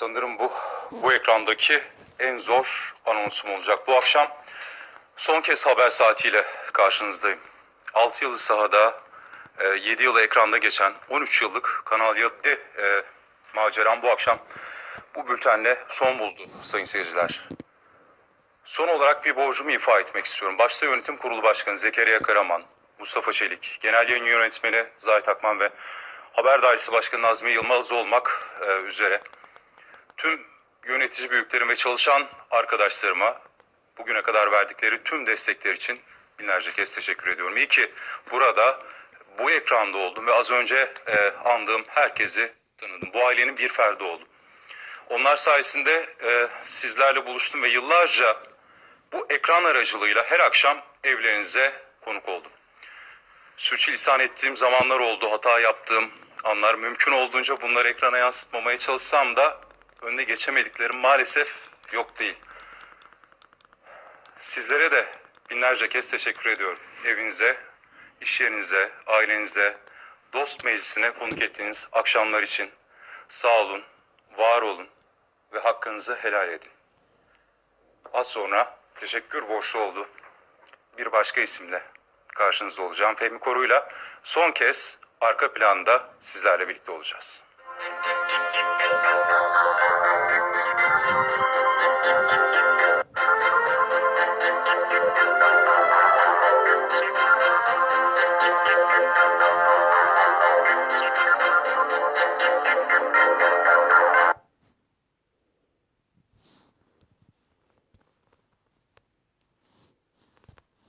Sanırım bu bu ekrandaki en zor anonsum olacak. Bu akşam son kez haber saatiyle karşınızdayım. 6 yılı sahada, 7 yılı ekranda geçen 13 yıllık Kanal Y'de e, maceram bu akşam bu bültenle son buldu sayın seyirciler. Son olarak bir borcumu ifa etmek istiyorum. Başta Yönetim Kurulu Başkanı Zekeriya Karaman, Mustafa Çelik, Genel Yayın Yönetmeni Zahit Akman ve Haber Dairesi Başkanı Nazmi Yılmaz olmak e, üzere tüm yönetici büyüklerim ve çalışan arkadaşlarıma bugüne kadar verdikleri tüm destekler için binlerce kez teşekkür ediyorum. İyi ki burada bu ekranda oldum ve az önce e, andığım herkesi tanıdım. Bu ailenin bir ferdi oldum. Onlar sayesinde e, sizlerle buluştum ve yıllarca bu ekran aracılığıyla her akşam evlerinize konuk oldum. Sürçülisan ettiğim zamanlar oldu, hata yaptığım anlar. Mümkün olduğunca bunları ekrana yansıtmamaya çalışsam da önüne geçemediklerim maalesef yok değil. Sizlere de binlerce kez teşekkür ediyorum. Evinize, iş yerinize, ailenize, dost meclisine konuk ettiğiniz akşamlar için sağ olun, var olun ve hakkınızı helal edin. Az sonra teşekkür borçlu oldu. Bir başka isimle karşınızda olacağım. Fehmi Koru'yla son kez arka planda sizlerle birlikte olacağız.